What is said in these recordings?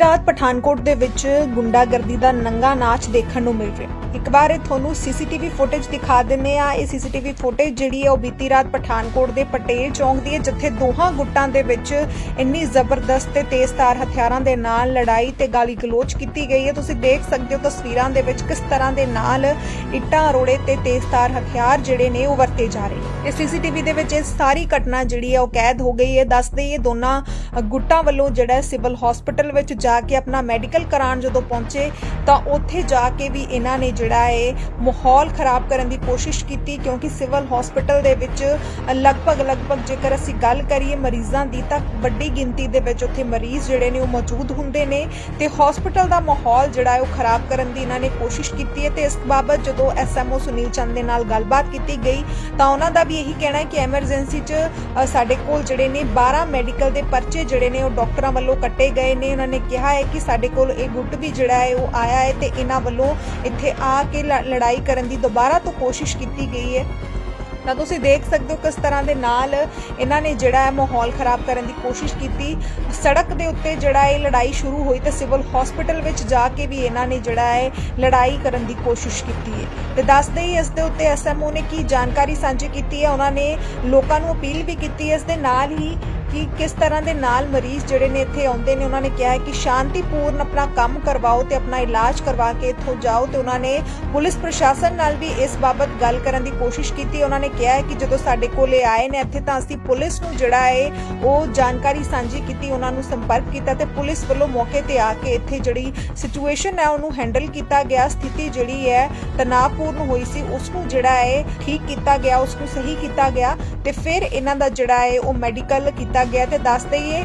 ਰਾਤ ਪਠਾਨਕੋਟ ਦੇ ਵਿੱਚ ਗੁੰਡਾਗਰਦੀ ਦਾ ਨੰਗਾ ਨਾਚ ਦੇਖਣ ਨੂੰ ਮਿਲ ਰਿਹਾ। ਇੱਕ ਵਾਰ ਇਹ ਤੁਹਾਨੂੰ ਸੀਸੀਟੀਵੀ ਫੁਟੇਜ ਦਿਖਾ ਦਿੰਨੇ ਆ ਇਹ ਸੀਸੀਟੀਵੀ ਫੁਟੇਜ ਜਿਹੜੀ ਹੈ ਉਹ ਬੀਤੀ ਰਾਤ ਪਠਾਨਕੋਟ ਦੇ ਪਟੇਲ ਚੌਂਕ ਦੀ ਹੈ, ਜਿੱਥੇ ਦੋਹਾਂ ਗੁੱਟਾਂ ਦੇ ਵਿੱਚ ਇੰਨੀ ਜ਼ਬਰਦਸਤ ਤੇ ਤੇਜ਼ਧਾਰ ਹਥਿਆਰਾਂ ਦੇ ਨਾਲ ਲੜਾਈ ਤੇ ਗਾਲੀ ਗਲੋਚ ਕੀਤੀ ਗਈ ਹੈ। ਤੁਸੀਂ ਦੇਖ ਸਕਦੇ ਹੋ ਤਸਵੀਰਾਂ ਦੇ ਵਿੱਚ ਕਿਸ ਤਰ੍ਹਾਂ ਦੇ ਨਾਲ ਇੱਟਾਂ, ਰੋੜੇ ਤੇ ਤੇਜ਼ਧਾਰ ਹਥਿਆਰ ਜਿਹੜੇ ਨੇ ਉਹ ਵਰਤੇ ਜਾ ਰਹੇ ਨੇ। ਇਸ ਸੀਸੀਟੀਵੀ ਦੇ ਵਿੱਚ ਇਹ ਸਾਰੀ ਘਟਨਾ ਜਿਹੜੀ ਹੈ ਉਹ ਕੈਦ ਹੋ ਗਈ ਹੈ। ਦੱਸ ਦਈਏ ਦੋਨਾਂ ਗੁੱਟਾਂ ਵੱਲੋਂ ਜਿਹੜਾ ਸਿਵਲ ਹਸਪੀਟਲ ਵਿੱਚ ਜਾ ਕੇ ਆਪਣਾ ਮੈਡੀਕਲ ਕਰਾਉਣ ਜਦੋਂ ਪਹੁੰਚੇ ਤਾਂ ਉੱਥੇ ਜਾ ਕੇ ਵੀ ਇਹਨਾਂ ਨੇ ਜਿਹੜਾ ਹੈ ਮਾਹੌਲ ਖਰਾਬ ਕਰਨ ਦੀ ਕੋਸ਼ਿਸ਼ ਕੀਤੀ ਕਿਉਂਕਿ ਸਿਵਲ ਹਸਪੀਟਲ ਦੇ ਵਿੱਚ ਲਗਭਗ ਲਗਭਗ ਜੇਕਰ ਅਸੀਂ ਗੱਲ ਕਰੀਏ ਮਰੀਜ਼ਾਂ ਦੀ ਤਾਂ ਵੱਡੀ ਗਿਣਤੀ ਦੇ ਵਿੱਚ ਉੱਥੇ ਮਰੀਜ਼ ਜਿਹੜੇ ਨੇ ਉਹ ਮੌਜੂਦ ਹੁੰਦੇ ਨੇ ਤੇ ਹਸਪੀਟਲ ਦਾ ਮਾਹੌਲ ਜਿਹੜਾ ਹੈ ਉਹ ਖਰਾਬ ਕਰਨ ਦੀ ਇਹਨਾਂ ਨੇ ਕੋਸ਼ਿਸ਼ ਕੀਤੀ ਹੈ ਤੇ ਇਸ ਬਾਬਤ ਜਦੋਂ ਐਸਐਮਓ ਸੁਨੀਲ ਚੰਦ ਦੇ ਨਾਲ ਗੱਲਬਾਤ ਕੀਤੀ ਗਈ ਤਾਂ ਉਹਨਾਂ ਦਾ ਵੀ ਇਹੀ ਕਹਿਣਾ ਹੈ ਕਿ ਐਮਰਜੈਂਸੀ 'ਚ ਸਾਡੇ ਕੋਲ ਜਿਹੜੇ ਨੇ 12 ਮੈਡੀਕਲ ਦੇ ਪਰਚੇ ਜਿਹੜੇ ਨੇ ਉਹ ਡਾਕਟਰਾਂ ਵੱਲੋਂ ਕੱਟੇ ਗਏ ਨੇ। ਉਹਨਾਂ ਨੇ ਕਿਹਾ ਕਿਹਾ ਹੈ ਕਿ ਸਾਡੇ ਕੋਲ ਇਹ ਗੁੱਟ ਵੀ ਜਿਹੜਾ ਹੈ ਉਹ ਆਇਆ ਹੈ ਤੇ ਇਹਨਾਂ ਵੱਲੋਂ ਇੱਥੇ ਆ ਕੇ ਲੜਾਈ ਕਰਨ ਦੀ ਦੁਬਾਰਾ ਤੋਂ ਕੋਸ਼ਿਸ਼ ਕੀਤੀ ਗਈ ਹੈ। ਤਾਂ ਤੁਸੀਂ ਦੇਖ ਸਕਦੇ ਹੋ ਕਿਸ ਤਰ੍ਹਾਂ ਦੇ ਨਾਲ ਇਹਨਾਂ ਨੇ ਜਿਹੜਾ ਹੈ ਮਾਹੌਲ ਖਰਾਬ ਕਰਨ ਦੀ ਕੋਸ਼ਿਸ਼ ਕੀਤੀ। ਸੜਕ ਦੇ ਉੱਤੇ ਜਿਹੜਾ ਇਹ ਲੜਾਈ ਸ਼ੁਰੂ ਹੋਈ ਤੇ ਸਿਵਲ ਹਸਪੀਟਲ ਵਿੱਚ ਜਾ ਕੇ ਵੀ ਇਹਨਾਂ ਨੇ ਜਿਹੜਾ ਹੈ ਲੜਾਈ ਕਰਨ ਦੀ ਕੋਸ਼ਿਸ਼ ਕੀਤੀ ਹੈ। ਤੇ ਦੱਸਦੇ ਹੀ ਇਸ ਦੇ ਉੱਤੇ ਐਸਐਮਓ ਨੇ ਕੀ ਜਾਣਕਾਰੀ ਸਾਂਝੀ ਕੀਤੀ ਹੈ। ਉਹਨਾਂ ਨੇ ਲੋਕਾਂ ਨੂੰ ਅਪੀਲ ਵੀ ਕੀਤੀ ਹੈ। ਇਸ ਦੇ ਨਾਲ ਹੀ ਕਿ ਕਿਸ ਤਰ੍ਹਾਂ ਦੇ ਨਾਲ ਮਰੀਜ਼ ਜਿਹੜੇ ਨੇ ਇੱਥੇ ਆਉਂਦੇ ਨੇ, ਉਹਨਾਂ ਨੇ ਕਿਹਾ ਹੈ ਕਿ ਸ਼ਾਂਤੀਪੂਰਨ ਆਪਣਾ ਕੰਮ ਕਰਵਾਓ ਤੇ ਆਪਣਾ ਇਲਾਜ ਕਰਵਾ ਕੇ ਇੱਥੋਂ ਜਾਓ ਤੇ ਉਹਨਾਂ ਨੇ ਪੁਲਿਸ ਪ੍ਰਸ਼ਾਸਨ ਨਾਲ ਵੀ ਇਸ ਬਾਬਤ ਗੱਲ ਕਰਨ ਦੀ ਕੋਸ਼ਿਸ਼ ਕੀਤੀ। ਉਹਨਾਂ ਨੇ ਕਿਹਾ ਹੈ ਕਿ ਜਦੋਂ ਸਾਡੇ ਕੋਲ ਆਏ ਨੇ ਇੱਥੇ ਤਾਂ ਅਸੀਂ ਪੁਲਿਸ ਨੂੰ ਜਿਹੜਾ ਹੈ ਉਹ ਜਾਣਕਾਰੀ ਸਾਂਝੀ ਕੀਤੀ, ਉਹਨਾਂ ਨੂੰ ਸੰਪਰਕ ਕੀਤਾ ਤੇ ਪੁਲਿਸ ਵੱਲੋਂ ਮੌਕੇ ਤੇ ਆ ਕੇ ਇੱਥੇ ਜਿਹੜੀ ਸਿਚੁਏਸ਼ਨ ਹੈ ਉਹਨੂੰ ਹੈਂਡਲ ਕੀਤਾ ਗਿਆ। ਸਥਿਤੀ ਜਿਹੜੀ ਹੈ ਤਣਾਅਪੂਰਨ ਹੋਈ ਸੀ ਉਸ ਨੂੰ ਜਿਹੜਾ ਹੈ ਠੀਕ ਕੀਤਾ ਗਿਆ ਉਸ ਨੂੰ ਸਹੀ ਕੀਤਾ ਗਿਆ ਤੇ ਫਿਰ ਇਹਨਾਂ ਦਾ ਜਿਹੜਾ ਹੈ ਉਹ ਮੈਡੀਕਲ ਕੀਤਾ ਗਿਆ ਤੇ ਦੱਸ ਦਈਏ,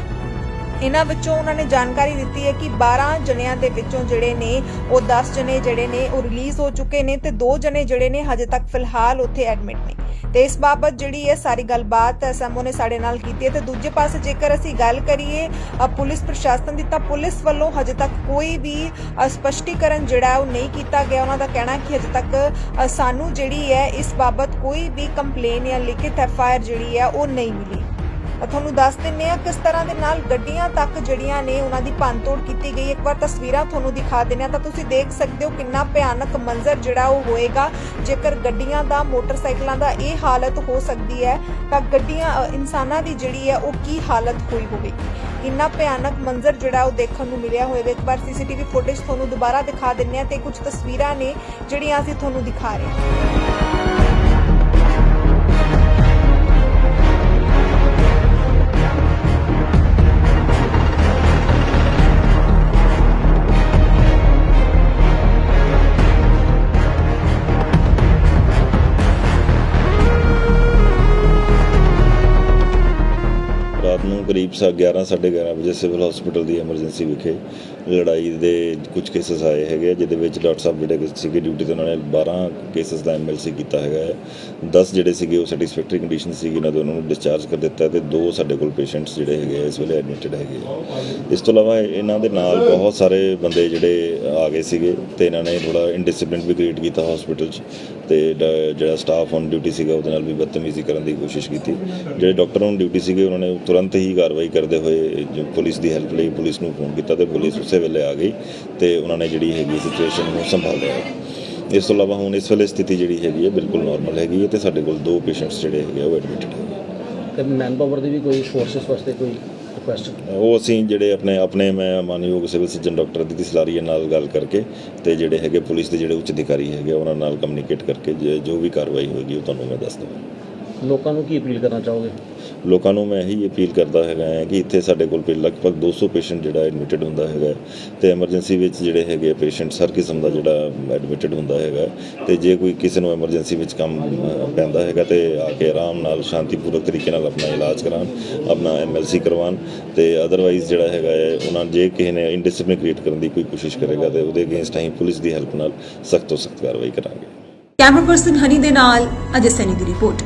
ਇਹਨਾਂ ਵਿੱਚੋਂ ਉਹਨਾਂ ਨੇ ਜਾਣਕਾਰੀ ਦਿੱਤੀ ਹੈ ਕਿ 12 ਜਣਿਆਂ ਦੇ ਵਿੱਚੋਂ ਜਿਹੜੇ ਨੇ, ਉਹ 10 ਜਣੇ ਜਿਹੜੇ ਨੇ, ਉਹ ਰਿਲੀਜ਼ ਹੋ ਚੁੱਕੇ ਨੇ ਤੇ 2 ਜਣੇ ਜਿਹੜੇ ਨੇ ਹਜੇ ਤੱਕ ਫਿਲਹਾਲ ਉੱਥੇ ਐਡਮਿਟ ਨੇ ਤੇ ਇਸ ਬਾਬਤ ਜਿਹੜੀ ਹੈ ਸਾਰੀ ਗੱਲਬਾਤ ਐਸਐਮਓ ਨੇ ਸਾਡੇ ਨਾਲ ਕੀਤੀ ਹੈ ਤੇ ਦੂਜੇ ਪਾਸੇ ਜੇਕਰ ਅਸੀਂ ਗੱਲ ਕਰੀਏ ਪੁਲਿਸ ਪ੍ਰਸ਼ਾਸਨ ਦੀ ਤਾਂ ਪੁਲਿਸ ਵੱਲੋਂ ਹਜੇ ਤੱਕ ਕੋਈ ਵੀ ਸਪਸ਼ਟੀਕਰਨ ਜਿਹੜਾ ਉਹ ਨਹੀਂ ਕੀਤਾ ਗਿਆ। ਉਹਨਾਂ ਦਾ ਕਹਿਣਾ ਕਿ ਹਜੇ ਤੱਕ ਸਾਨੂੰ ਜਿਹੜੀ ਹੈ ਇਸ ਬਾਬਤ ਕੋਈ ਵੀ ਕੰਪਲੇਨ ਜਾਂ ਲਿਖਿਤ ਐਫਆਈਆਰ ਜਿਹੜੀ ਹੈ ਉਹ ਨਹੀਂ ਮਿਲੀ। ਤੁਹਾਨੂੰ ਦੱਸ ਦਿੰਨੇ ਆ ਕਿਸ ਤਰ੍ਹਾਂ ਦੇ ਨਾਲ ਗੱਡੀਆਂ ਤੱਕ ਜਿਹੜੀਆਂ ਨੇ ਉਹਨਾਂ ਦੀ ਭੰਨਤੋੜ ਕੀਤੀ ਗਈ। ਇੱਕ ਵਾਰ ਤਸਵੀਰਾਂ ਤੁਹਾਨੂੰ ਦਿਖਾ ਦਿੰਨੇ ਆ ਤਾਂ ਤੁਸੀਂ ਦੇਖ ਸਕਦੇ ਹੋ ਕਿੰਨਾ ਭਿਆਨਕ ਮੰਜ਼ਰ ਜਿਹੜਾ ਉਹ ਹੋਏਗਾ। ਜੇਕਰ ਗੱਡੀਆਂ ਦਾ, ਮੋਟਰਸਾਈਕਲਾਂ ਦਾ ਇਹ ਹਾਲਤ ਹੋ ਸਕਦੀ ਹੈ, ਤਾਂ ਗੱਡੀਆਂ ਇਨਸਾਨਾਂ ਦੀ ਜਿਹੜੀ ਹੈ ਉਹ ਕੀ ਹਾਲਤ ਹੋਈ ਹੋਵੇਗੀ। ਇੰਨਾ ਭਿਆਨਕ ਮੰਜ਼ਰ ਜਿਹੜਾ ਉਹ ਦੇਖਣ ਨੂੰ ਮਿਲਿਆ ਹੋਵੇਗਾ। ਇੱਕ ਵਾਰ ਸੀਸੀਟੀਵੀ ਫੁਟੇਜ ਤੁਹਾਨੂੰ ਦੁਬਾਰਾ ਦਿਖਾ ਦਿੰਨੇ ਆ ਤੇ ਕੁਝ ਤਸਵੀਰਾਂ ਨੇ ਜਿਹੜੀਆਂ ਅਸੀਂ ਤੁਹਾਨੂੰ ਦਿਖਾ ਰਹੇ ਹਾਂ। ਕਰੀਬ ਸਾ ਕਰੀਬ 11 11:30 ਵਜੇ ਸਿਵਲ ਹਸਪੀਟਲ ਦੀ ਐਮਰਜੈਂਸੀ ਵਿਖੇ ਲੜਾਈ ਦੇ ਕੁਝ ਕੇਸਸ ਆਏ ਹੈਗੇ ਆ, ਜਿਹਦੇ ਵਿੱਚ ਡਾਕਟਰ ਸਾਹਿਬ ਜਿਹੜੇ ਕਿ ਸੀਗੇ ਡਿਊਟੀ ਤੇ ਉਹਨਾਂ ਨੇ 12 ਕੇਸਸ ਦਾ ਐਮਐਲਸੀ ਕੀਤਾ ਹੈਗਾ ਹੈ 10 ਜਿਹੜੇ ਸੀਗੇ ਉਹ ਸੈਟੀਸਫੈਕਟਰੀ ਕੰਡੀਸ਼ਨ ਸੀਗੀ ਇਹਨਾਂ ਦੇ ਉਹਨਾਂ ਨੂੰ ਡਿਸਚਾਰਜ ਕਰ ਦਿੱਤਾ ਤੇ ਦੋ ਸਾਡੇ ਕੋਲ ਪੇਸ਼ੈਂਟਸ ਜਿਹੜੇ ਹੈਗੇ ਆ, ਇਸ ਵੇਲੇ ਐਡਮਿਟਡ ਹੈਗੇ ਆ। ਇਸ ਤੋਂ ਇਲਾਵਾ ਇਹਨਾਂ ਦੇ ਨਾਲ ਬਹੁਤ ਸਾਰੇ ਬੰਦੇ ਜਿਹੜੇ ਆ ਗਏ ਸੀਗੇ ਤੇ ਇਹਨਾਂ ਨੇ ਥੋੜਾ ਇਨਡਿਸਪਲਿਨ ਵੀ ਕ੍ਰੀਏਟ ਕੀਤਾ ਹਸਪੀਟਲ 'ਚ ਤੇ ਡ- ਜਿਹੜਾ ਸਟਾਫ ਔਨ ਡਿਊਟੀ ਸੀਗਾ ਉਹਦੇ ਨਾਲ ਵੀ ਬਦਤਮੀਜ਼ੀ ਕਰਨ ਦੀ ਕੋਸ਼ਿਸ਼ ਕੀਤੀ ਜਿਹੜੇ ਡਾਕਟਰ ਔਨ ਡਿਊਟੀ ਸੀਗੇ ਉਹਨਾਂ ਨੇ ਤੁਰੰਤ ਹੀ ਕਾਰਵਾਈ ਕਰਦੇ ਹੋਏ ਜੋ ਪੁਲਿਸ ਦੀ ਹੈਲਪ ਲਈ ਪੁਲਿਸ ਨੂੰ ਫੋਨ ਕੀਤਾ ਤੇ ਪੁਲਿਸ ਉਸੇ ਵੇਲੇ ਆ ਗਈ ਤੇ ਉਹਨਾਂ ਨੇ ਜਿਹੜੀ ਹੈਗੀ ਸਿਚੁਏਸ਼ਨ ਨੂੰ ਸੰਭਾਲ ਲਿਆ। ਇਸ ਤੋਂ ਇਲਾਵਾ ਹੁਣ ਇਸ ਵੇਲੇ ਸਥਿਤੀ ਜਿਹੜੀ ਹੈਗੀ ਹੈ ਬਿਲਕੁਲ ਨਾਰਮਲ ਹੈਗੀ ਹੈ ਤੇ ਸਾਡੇ ਕੋਲ ਦੋ ਪੇਸ਼ੈਂਟਸ ਜਿਹੜੇ ਹੈਗੇ ਉਹ ਐਡਮਿਟਡ ਹੈਗੇ ਤੇ ਮੈਨ ਪਾਵਰ ਦੀ ਵੀ ਕੋਈ ਫੋਰਸਸ ਵਾਸਤੇ ਕੋਈ ਰਿਕੁਐਸਟ ਉਹ ਅਸੀਂ ਜਿਹੜੇ ਆਪਣੇ ਆਪਣੇ ਮੈਂ ਮਾਨਯੋਗ ਸਿਵਲ ਸਰਜਨ ਡਾਕਟਰ ਦੀ ਸਲਾਰੀਆ ਨਾਲ ਗੱਲ ਕਰਕੇ ਤੇ ਜਿਹੜੇ ਹੈਗੇ ਪੁਲਿਸ ਦੇ ਜਿਹੜੇ ਉੱਚ ਅਧਿਕਾਰੀ ਹੈਗੇ ਉਹਨਾਂ ਨਾਲ ਕਮਿਊਨੀਕੇਟ ਕਰਕੇ ਜੇ- ਜੋ ਵੀ ਕਾਰਵਾਈ ਹੋਏਗੀ ਉਹ ਤੁਹਾਨੂੰ ਮੈਂ ਦੱਸ ਦਵਾਂਗਾ। ਲੋਕਾਂ ਨੂੰ ਕੀ ਅਪੀਲ ਕਰਨਾ ਚਾਹੋਗੇ? ਲੋਕਾਂ ਨੂੰ ਮੈਂ ਇਹੀ ਅਪੀਲ ਕਰਦਾ ਹੈਗਾ ਹੈ ਕਿ ਇੱਥੇ ਸਾਡੇ ਕੋਲ ਲਗਭਗ 200 ਪੇਸ਼ੈਂਟ ਜਿਹੜਾ ਐਡਮਿਟਡ ਹੁੰਦਾ ਹੈਗਾ ਹੈ ਤੇ ਐਮਰਜੈਂਸੀ ਵਿੱਚ ਜਿਹੜੇ ਹੈਗੇ ਪੇਸ਼ੈਂਟਸ ਹਰ ਕਿਸਮ ਦਾ ਜਿਹੜਾ ਐਡਮਿਟਡ ਹੁੰਦਾ ਹੈਗਾ ਤੇ ਜੇ ਕੋਈ ਕਿਸੇ ਨੂੰ ਐਮਰਜੈਂਸੀ ਵਿੱਚ ਕੰਮ ਪੈਂਦਾ ਹੈਗਾ ਤੇ ਆ ਕੇ ਆਰਾਮ ਨਾਲ ਸ਼ਾਂਤੀਪੂਰਵਕ ਤਰੀਕੇ ਨਾਲ ਆਪਣਾ ਇਲਾਜ ਕਰਾਉਣ ਆਪਣਾ ਐਮਐਲਸੀ ਕਰਵਾਉਣ ਤੇ ਅਦਰਵਾਈਜ਼ ਜਿਹੜਾ ਹੈਗਾ ਹੈ ਉਹਨਾਂ ਜੇ ਕਿਸੇ ਨੇ ਇਨਡਿਸਪਲਿਨ ਕ੍ਰੀਏਟ ਕਰਨ ਦੀ ਕੋਈ ਕੋਸ਼ਿਸ਼ ਕਰੇਗਾ ਤੇ ਉਹਦੇ ਅਗੇਂਸਟ ਅਸੀਂ ਪੁਲਿਸ ਦੀ ਹੈਲਪ ਨਾਲ ਸਖਤ ਤੋਂ ਸਖਤ ਕਾਰਵਾਈ ਕਰਾਂਗੇ। ਕੈਮਰਾ ਪਰਸਨ ਹਨੀ ਦੇ ਨਾਲ ਅਜੇ ਸੈਨੀ ਦੀ ਰਿਪੋਰਟ।